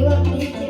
Loh.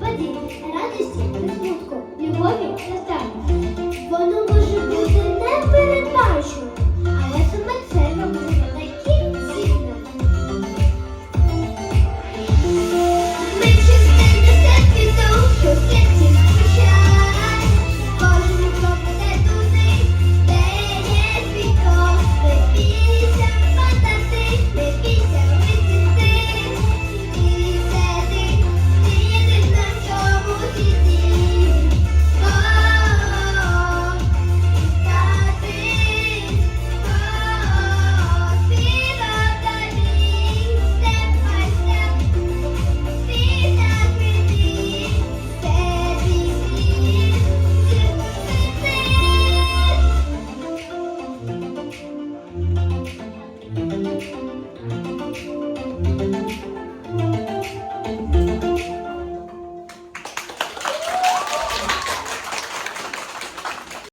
падінь, радості та смутку, любові та тайні. Воно може бути непередбачуваним.